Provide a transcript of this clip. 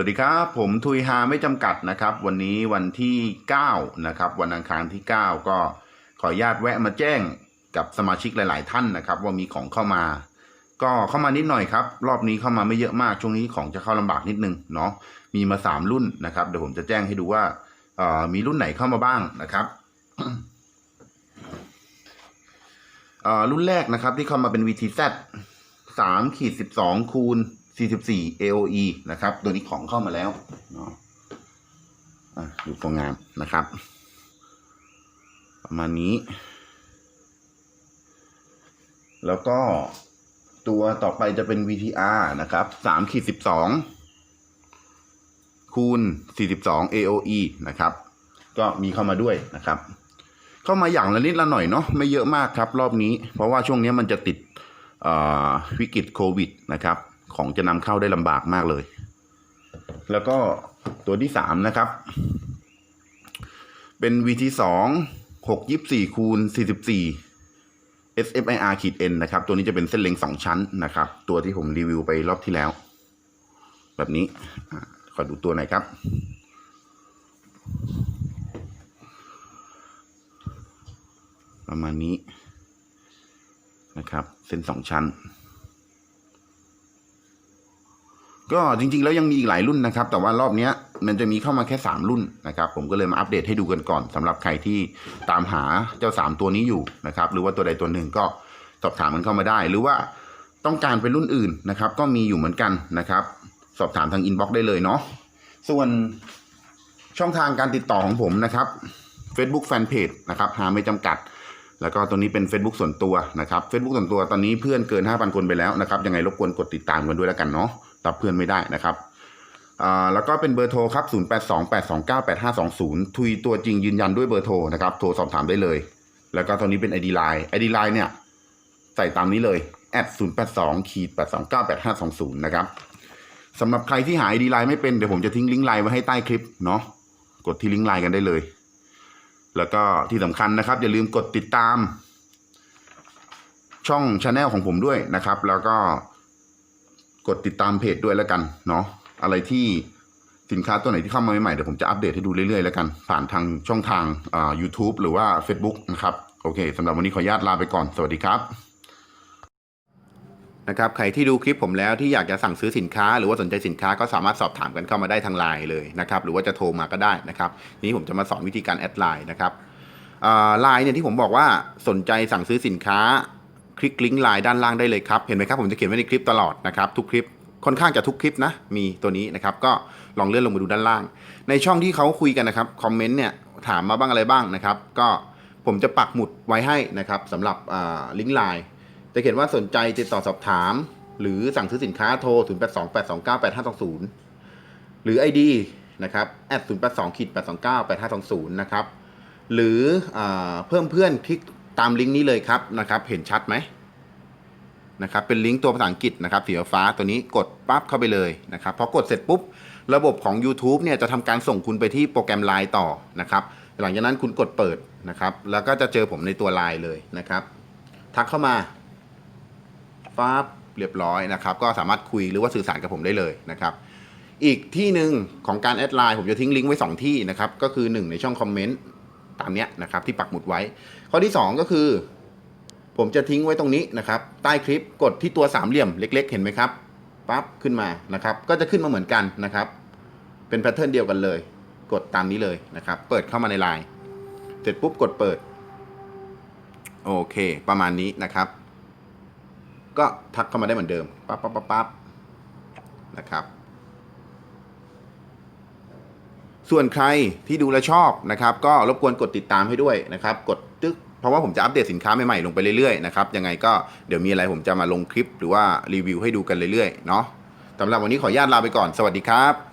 สวัสดีครับ ผมทุยฮาไม่จำกัดนะครับ วันนี้วันที่ 9 นะครับ วันอังคารที่ 9 ก็ขออนุญาตแวะมาแจ้งกับสมาชิกหลาย ๆ ท่านนะครับ ว่ามีของเข้ามา ก็เข้ามานิดหน่อยครับ รอบนี้เข้ามาไม่เยอะมากช่วงนี้ของจะเข้าลำบากนิดนึงเนาะมีมา 3 รุ่นนะครับเดี๋ยวผมจะแจ้งให้ดูว่าเอ่อมีรุ่นไหนเข้ามาบ้างนะครับเอ่อรุ่นแรกนะครับที่เข้ามาเป็น VTZ สามขีดสิบสองคูณ สิบสี่ AOE นะครับ ตัวนี้ของเข้ามาแล้วเนาะอะดูโครงงานนะครับ ประมาณนี้ แล้วก็ตัวต่อไปจะเป็น VTR นะครับสามขีดสิบสองคูณสี่สิบสอง AOE นะครับ ก็มีเข้ามาด้วยนะครับ เข้ามาอย่างละนิดละหน่อยเนาะไม่เยอะมากครับรอบนี้ เพราะว่าช่วงนี้มันจะติดอ่อวิกฤตโควิดนะครับ ของจะนำเข้าได้ลำบากมากเลย แล้วก็ตัวที่สามนะครับ เป็น VT สองหกยี่สี่คูณสี่สิบสี่ SFIR ขีด N นะครับ ตัวนี้จะเป็นเส้นเล็งสองชั้นนะครับ ตัวที่ผมรีวิวไปรอบที่แล้ว แบบนี้อะขอดูตัวหน่อยครับ ประมาณนี้นะครับ เส้นสองชั้น ก็จริงๆ แล้วยังมีอีกหลายรุ่นนะครับ แต่ว่ารอบนี้มันจะมีเข้ามาแค่ 3 รุ่นนะครับ ผมก็เลยมาอัปเดตให้ดูกันก่อนสำหรับใครที่ตามหาเจ้า 3 ตัวนี้อยู่นะครับ หรือว่าตัวใดตัวหนึ่งก็สอบถามมันเข้ามาได้ หรือว่าต้องการเป็นรุ่นอื่นนะครับ ก็มีอยู่เหมือนกันนะครับ สอบถามทางอินบ็อกซ์ได้เลยเนาะส่วนช่องทางการติดต่อของผมนะครับ Facebook Fanpage นะครับหาไม่จำกัด แล้วก็ตัวนี้เป็น Facebook ส่วนตัวนะครับ Facebook ส่วนตัวตอนนี้เพื่อนเกิน 5,000 คนไปแล้วนะครับ ยังไงรบกวนกดติดตามกันด้วยแล้วกันเนาะ ตับเพื่อนไม่ได้นะครับอ่าแล้วก็เป็นเบอร์โทรครับ 0828298520 ทุยตัวจริงยืนยันด้วยเบอร์โทรนะครับ โทรสอบถามได้เลย แล้วก็ตอนนี้เป็น ID Line ID Line เนี่ย ใส่ตามนี้เลย082ขีด8298520 นะครับสำหรับใครที่หา ID Line ไม่เป็น เดี๋ยวผมจะทิ้งลิงก์ไลน์ไว้ให้ใต้คลิปเนาะ กดที่ลิงก์ไลน์กันได้เลย แล้วก็ที่สำคัญนะครับ อย่าลืมกดติดตาม ช่องชาแนลของผมด้วยนะครับ แล้วก็ กดติดตามเพจด้วยแล้วกันเนาะอะไรที่สินค้าตัวไหนที่เข้ามาใหม่ๆเดี๋ยวผมจะอัปเดตให้ดูเรื่อยๆแล้วกัน ผ่านทางช่องทางอ่า YouTube หรือว่า Facebook นะครับ โอเคสำหรับวันนี้ขออนุญาตลาไปก่อน สวัสดีครับนะครับใครที่ดูคลิปผมแล้วที่อยากจะสั่งซื้อสินค้า หรือว่าสนใจสินค้าก็สามารถสอบถามกันเข้ามาได้ทางไลน์เลยนะครับหรือว่าจะโทรมาก็ได้นะครับทีนี้ผมจะมาสอนวิธีการแอดไลน์นะครับไลน์เนี่ยที่ผมบอกว่าสนใจสั่งซื้อสินค้า คลิกลิงก์ไลน์ด้านล่างได้เลยครับ เห็นไหมครับผมจะเขียนไว้ในคลิปตลอดนะครับทุกคลิปค่อนข้างจะทุกคลิปนะ มีตัวนี้นะครับ ก็ลองเลื่อนลงมาดูด้านล่าง ในช่องที่เขาคุยกันนะครับ คอมเมนต์เนี่ย ถามมาบ้างอะไรบ้างนะครับ ก็ผมจะปักหมุดไว้ให้นะครับสำหรับลิงก์ไลน์จะเขียนว่าสนใจติดต่อสอบถาม หรือสั่งซื้อสินค้าโทร 0 8 2 8 2 9 8 5 2 0 หรือ ID นะครับ at 0 8 2ขีด8 2 9 8 5 2 0 นะครับ หรืออเพิ่มเพื่อนคลิก ตามลิงก์นี้เลยครับนะครับ เห็นชัดไหมนะครับเป็นลิงก์ตัวภาษาอังกฤษนะครับสีฟ้าตัวนี้กดปั๊บเข้าไปเลยนะครับพอกดเสร็จปุ๊บ ระบบของ YouTube เนี่ยจะทำการส่งคุณไปที่โปรแกรม Line ต่อนะครับหลังจากนั้นคุณกดเปิดนะครับ แล้วก็จะเจอผมในตัว Line เลยนะครับ ทักเข้ามาปั๊บเรียบร้อยนะครับ ก็สามารถคุยหรือว่าสื่อสารกับผมได้เลยนะครับ อีกที่หนึ่งของการแอดไลน์ผมจะทิ้งลิงก์ไว้ 2 ที่นะครับ ก็คือ 1 ในช่องคอมเมนต์ามเนี้ยนะครับที่ปักหมุดไว้ ข้อที่ 2 ก็คือ ผมจะทิ้งไว้ตรงนี้นะครับ ใต้คลิปกดที่ตัวสามเหลี่ยมเล็ก ๆ เห็นไหมครับปั๊บขึ้นมานะครับ ก็จะขึ้นมาเหมือนกันนะครับ เป็นแพทเทิร์นเดียวกันเลย กดตามนี้เลยนะครับ เปิดเข้ามาในไลน์เสร็จปุ๊บกดเปิด โอเค ประมาณนี้นะครับ ก็ทักเข้ามาได้เหมือนเดิมปั๊บปั๊บปั๊บปั๊บนะครับ ส่วนใครที่ดูและชอบนะครับ ก็รบกวนกดติดตามให้ด้วยนะครับ กดตึ๊กเพราะว่าผมจะอัปเดตสินค้าใหม่ๆลงไปเรื่อยๆนะครับยังไงก็เดี๋ยวมีอะไรผมจะมาลงคลิปหรือว่ารีวิวให้ดูกันเรื่อยๆเนาะสำหรับวันนี้ขออนุญาตลาไปก่อนสวัสดีครับ